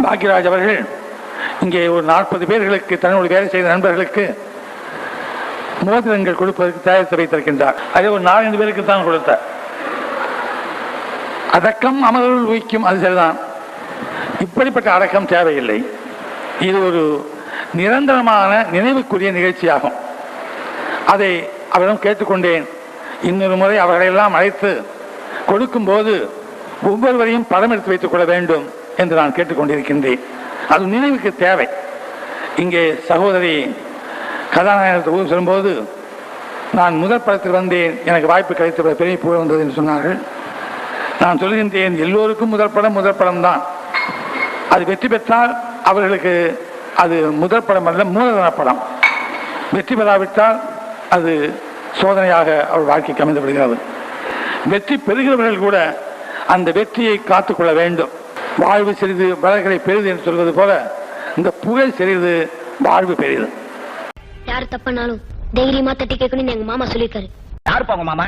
பாக்யராஜ் அவர்கள் இங்கே ஒரு நாற்பது பேர்களுக்கு தன்னுடைய வேலை செய்த நண்பர்களுக்கு மோதிரங்கள் கொடுப்பதற்கு தயாரித்து வைத்திருக்கின்றார். அதை ஒரு நாலஞ்சு பேருக்கு தான் கொடுத்தார். அடக்கம் அமரர்கள் உயிக்கும் அது சரிதான். இப்படிப்பட்ட அடக்கம் தேவையில்லை. இது ஒரு நிரந்தரமான நினைவுக்குரிய நிகழ்ச்சியாகும். அதை அவரிடம் கேட்டுக்கொண்டேன். இன்னொரு முறை அவர்களெல்லாம் அழைத்து கொடுக்கும்போது ஒவ்வொருவரையும் படம் எடுத்து வைத்துக் கொள்ள வேண்டும். என்று நான் கேட்டுக்கொண்டிருக்கின்றேன். அது நினைவுக்கு தேவை. இங்கே சகோதரி கதாநாயகத்தை ஊர் சொல்லும்போது நான் முதல் படத்தில் வந்தேன். எனக்கு வாய்ப்பு கிடைத்த பெரிய புகழ் வந்தது என்று சொன்னார்கள். நான் சொல்கின்றேன் எல்லோருக்கும் முதல் படம் முதல் படம் தான். அது வெற்றி பெற்றால் அவர்களுக்கு அது முதல் படம் அல்ல மூலதன படம். வெற்றி பெறாவிட்டால் அது சோதனையாக அவர் வாழ்க்கைக்கு அமைந்து விடுகிறது. வெற்றி பெறுகிறவர்கள் கூட அந்த வெற்றியை காத்துக்கொள்ள வேண்டும். வாழ்வு சிறிது வளர்களை பெரிது என்று சொல்வது போல இந்த புகழ் சிறிது வாழ்வு பெரிது. யார் தப்புனாலும் தைரியமா தட்டி கேட்கணும்னு எங்க மாமா சொல்லியிருக்காரு. யாருப்பா உங்க மாமா?